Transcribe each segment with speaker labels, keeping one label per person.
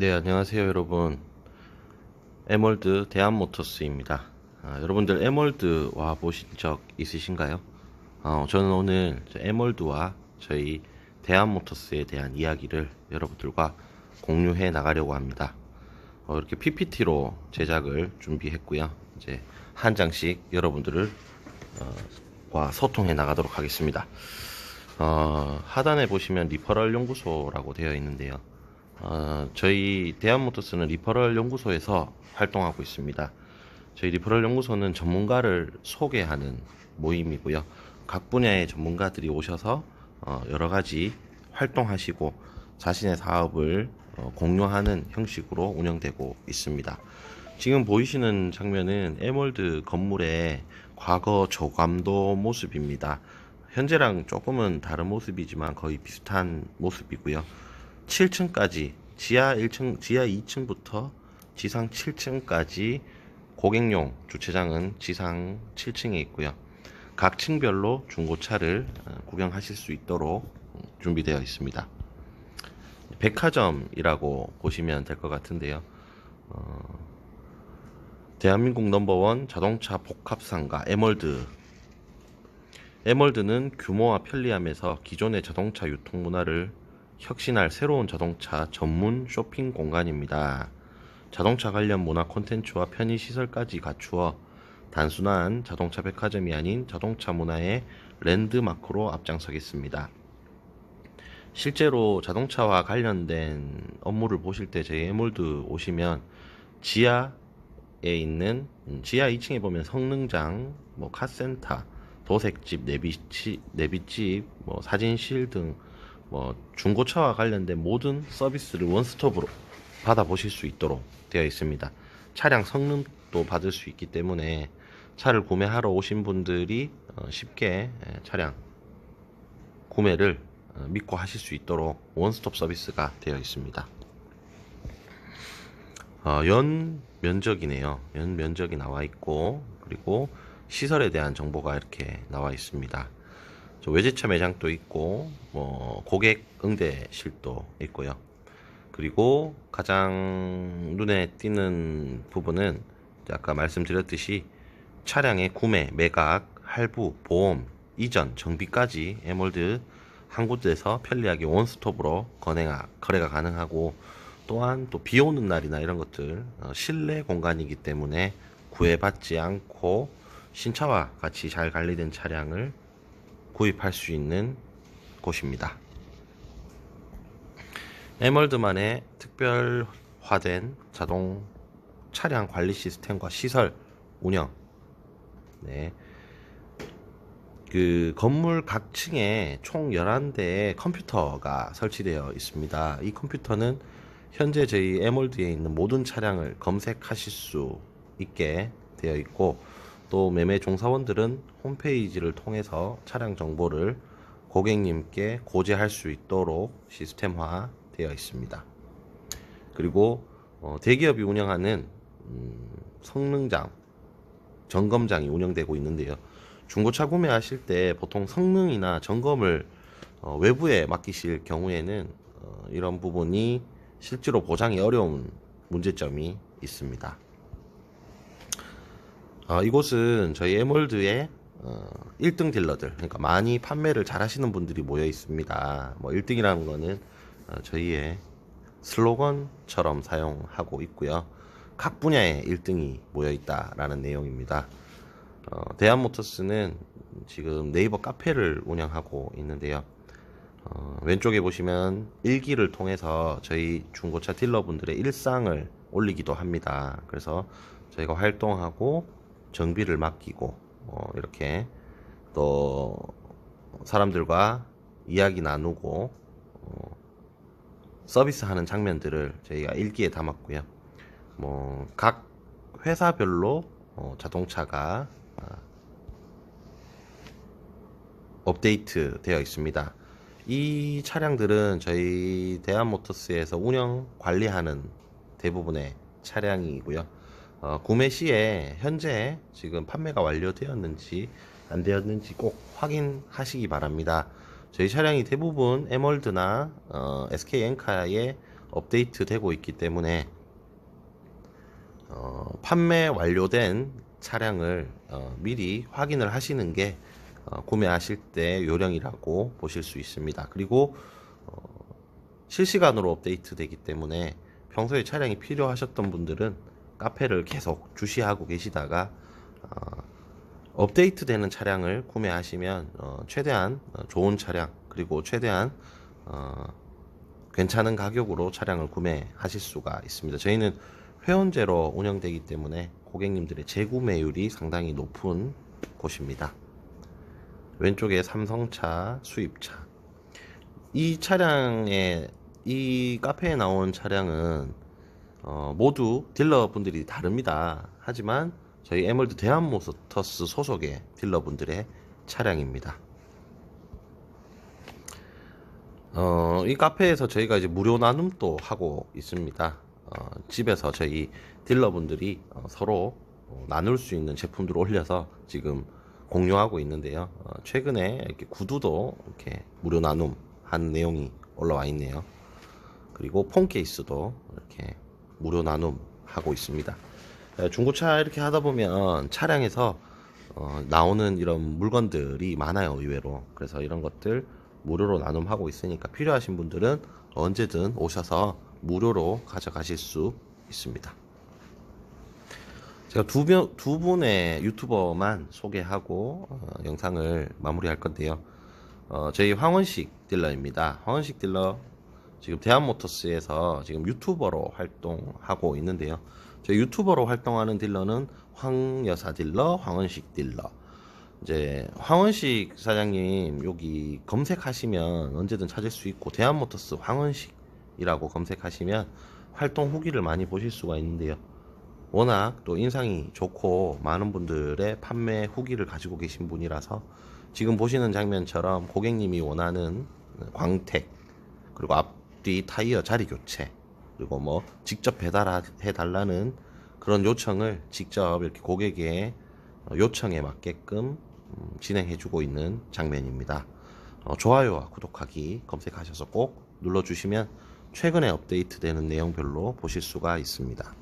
Speaker 1: 네, 안녕하세요, 여러분. 에멀드 대한모터스입니다. 아, 여러분들 에멀드 와 보신 적 있으신가요? 어, 저는 오늘 저 에멀드와 저희 대한모터스에 대한 이야기를 여러분들과 공유해 나가려고 합니다. 어, 이렇게 PPT로 제작을 준비했고요. 이제 한 장씩 여러분들을 어, 과 소통해 나가도록 하겠습니다. 어, 하단에 보시면 리퍼럴 연구소라고 되어 있는데요. 어, 저희 대한모터스는 리퍼럴 연구소에서 활동하고 있습니다. 저희 리퍼럴 연구소는 전문가를 소개하는 모임이고요. 각 분야의 전문가들이 오셔서 어, 여러 가지 활동하시고 자신의 사업을 어, 공유하는 형식으로 운영되고 있습니다. 지금 보이시는 장면은 에몰드 건물의 과거 조감도 모습입니다. 현재랑 조금은 다른 모습이지만 거의 비슷한 모습이고요. 7층까지 지하 1층, 지하 2층부터 지상 7층까지 고객용 주차장은 지상 7층에 있고요. 각 층별로 중고차를 어, 구경하실 수 있도록 음, 준비되어 있습니다. 백화점이라고 보시면 될 것 같은데요. 어, 대한민국 넘버원 자동차 복합상가 에멀드 에멀드는 규모와 편리함에서 기존의 자동차 유통 문화를 혁신할 새로운 자동차 전문 쇼핑 공간입니다. 자동차 관련 문화 콘텐츠와 편의 시설까지 갖추어 단순한 자동차 백화점이 아닌 자동차 문화의 랜드마크로 앞장서겠습니다. 실제로 자동차와 관련된 업무를 보실 때 에몰드 오시면 지하에 있는 음, 지하 2층에 보면 성능장, 뭐 카센터, 도색집, 내비치, 내비집, 뭐 사진실 등 뭐 중고차와 관련된 모든 서비스를 원스톱으로 받아보실 수 있도록 되어 있습니다. 차량 성능도 받을 수 있기 때문에 차를 구매하러 오신 분들이 어, 쉽게 예, 차량 구매를 어, 믿고 하실 수 있도록 원스톱 서비스가 되어 있습니다. 어, 연 면적이네요. 연 면적이 나와 있고 그리고 시설에 대한 정보가 이렇게 나와 있습니다. 저 외제차 매장도 있고 뭐 고객 응대실도 있고요. 그리고 가장 눈에 띄는 부분은 아까 말씀드렸듯이 차량의 구매, 매각, 할부, 보험, 이전, 정비까지 에몰드 한 곳에서 편리하게 원스톱으로 거래가, 거래가 가능하고 또한 또 비 오는 날이나 이런 것들 어, 실내 공간이기 때문에 구애받지 않고 신차와 같이 잘 관리된 차량을 구입할 수 있는 곳입니다. 에멀드만의 특별화된 자동 차량 관리 시스템과 시설 운영. 네. 그 건물 각 층에 총 11대의 컴퓨터가 설치되어 있습니다. 이 컴퓨터는 현재 저희 에몰드에 있는 모든 차량을 검색하실 수 있게 되어 있고 또 매매 종사원들은 홈페이지를 통해서 차량 정보를 고객님께 고지할 수 있도록 시스템화 되어 있습니다. 그리고 어, 대기업이 운영하는 음, 성능장, 점검장이 운영되고 있는데요. 중고차 구매하실 때 보통 성능이나 점검을 어, 외부에 맡기실 경우에는 어, 이런 부분이 실제로 보장이 어려운 문제점이 있습니다. 어, 이곳은 저희 에몰드의 어, 1등 딜러들, 그러니까 많이 판매를 잘 하시는 분들이 모여 있습니다. 뭐 1등이라는 거는 어, 저희의 슬로건처럼 사용하고 있고요. 각 분야에 1등이 모여 있다라는 내용입니다. 어, 대한모터스는 지금 네이버 카페를 운영하고 있는데요. 어, 왼쪽에 보시면 일기를 통해서 저희 중고차 딜러분들의 일상을 올리기도 합니다. 그래서 저희가 활동하고 정비를 맡기고 어, 이렇게 또 사람들과 이야기 나누고 어, 서비스하는 장면들을 저희가 일기에 담았고요. 뭐 각 회사별로 어, 자동차가 아, 업데이트 되어 있습니다. 이 차량들은 저희 대한모터스에서 운영 관리하는 대부분의 차량이고요. 어, 구매 시에 현재 지금 판매가 완료되었는지 안 되었는지 꼭 확인하시기 바랍니다. 저희 차량이 대부분 에멀드나 어, SK 엔카의 업데이트 되고 있기 때문에 어, 판매 완료된 차량을 어, 미리 확인을 하시는 게 어, 구매하실 때 요령이라고 보실 수 있습니다. 그리고 어, 실시간으로 업데이트 되기 때문에 평소에 차량이 필요하셨던 분들은 카페를 계속 주시하고 계시다가 어, 업데이트 되는 차량을 구매하시면 어, 최대한 어, 좋은 차량 그리고 최대한 어, 괜찮은 가격으로 차량을 구매하실 수가 있습니다. 저희는 회원제로 운영되기 때문에 고객님들의 재구매율이 상당히 높은 곳입니다. 왼쪽에 삼성차, 수입차. 이 차량에 이 카페에 나온 차량은 어, 모두 딜러분들이 다릅니다. 하지만 저희 에멀드 대한모터스 소속의 딜러분들의 차량입니다. 어, 이 카페에서 저희가 이제 무료 나눔도 하고 있습니다. 어, 집에서 저희 딜러분들이 어, 서로 어, 나눌 수 있는 제품들을 올려서 지금 공유하고 있는데요. 어, 최근에 이렇게 구두도 이렇게 무료 나눔 한 내용이 올라와 있네요. 그리고 폰 케이스도 이렇게 무료 나눔 하고 있습니다. 에, 중고차 이렇게 하다 보면 차량에서 어, 나오는 이런 물건들이 많아요, 의외로. 그래서 이런 것들 무료로 나눔하고 있으니까 필요하신 분들은 언제든 오셔서 무료로 가져가실 수 있습니다. 제가 두, 명, 두 분의 유튜버만 소개하고 어, 영상을 마무리할 건데요. 어, 저희 황원식 딜러입니다. 황원식 딜러 지금 대한모터스에서 지금 유튜버로 활동하고 있는데요. 저희 유튜버로 활동하는 딜러는 황여사 딜러, 황원식 딜러. 이제 황원식 사장님 여기 검색하시면 언제든 찾을 수 있고 대한모터스 황원식이라고 검색하시면 활동 후기를 많이 보실 수가 있는데요. 워낙 또 인상이 좋고 많은 분들의 판매 후기를 가지고 계신 분이라서 지금 보시는 장면처럼 고객님이 원하는 광택 그리고 앞 뒤 타이어 자리 교체 그리고 뭐 직접 배달해 달라는 그런 요청을 직접 이렇게 고객의 요청에 맞게끔 음, 진행해 주고 있는 장면입니다. 어, 좋아요와 구독하기 검색하셔서 꼭 눌러주시면 최근에 업데이트되는 내용별로 보실 수가 있습니다.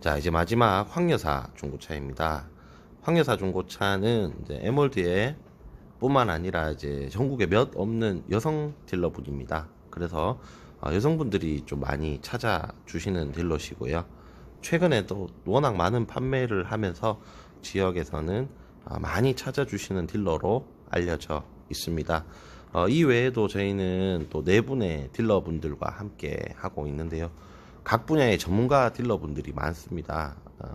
Speaker 1: 자 이제 마지막 황여사 중고차입니다. 황여사 중고차는 이제 에몰드에 뿐만 아니라 이제 전국에 몇 없는 여성 딜러분입니다. 그래서 어, 여성분들이 좀 많이 찾아주시는 딜러시고요. 최근에도 워낙 많은 판매를 하면서 지역에서는 어, 많이 찾아주시는 딜러로 알려져 있습니다. 어, 이 외에도 저희는 또 네 분의 딜러분들과 함께 하고 있는데요. 각 분야의 전문가 딜러분들이 많습니다. 어,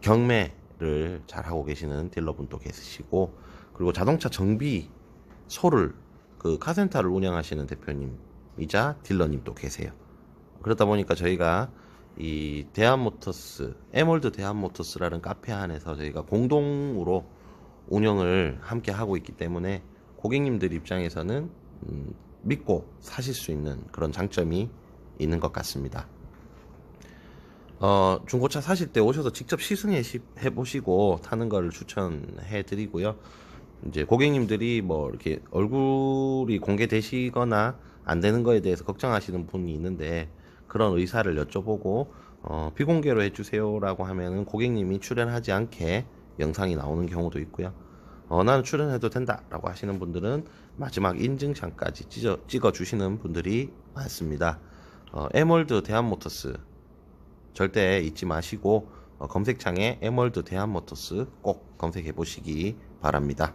Speaker 1: 경매를 잘 하고 계시는 딜러분도 계시고, 그리고 자동차 정비소를 그 카센터를 운영하시는 대표님이자 딜러님도 계세요. 그러다 보니까 저희가 이 대한모터스, 에몰드 대한모터스라는 카페 안에서 저희가 공동으로 운영을 함께 하고 있기 때문에 고객님들 입장에서는 음, 믿고 사실 수 있는 그런 장점이 있는 것 같습니다. 어, 중고차 사실 때 오셔서 직접 시승해 보시고 타는 걸 추천해 드리고요. 이제 고객님들이 뭐 이렇게 얼굴이 공개되시거나 안 되는 거에 대해서 걱정하시는 분이 있는데 그런 의사를 여쭤보고 어, 비공개로 해주세요라고 하면은 고객님이 출연하지 않게 영상이 나오는 경우도 있고요. 어, 나는 출연해도 된다라고 하시는 분들은 마지막 인증샷까지 찍어, 주시는 분들이 많습니다. 어, 에몰드 대한모터스 절대 잊지 마시고 어, 검색창에 에몰드 대한모터스 꼭 검색해 보시기 바랍니다.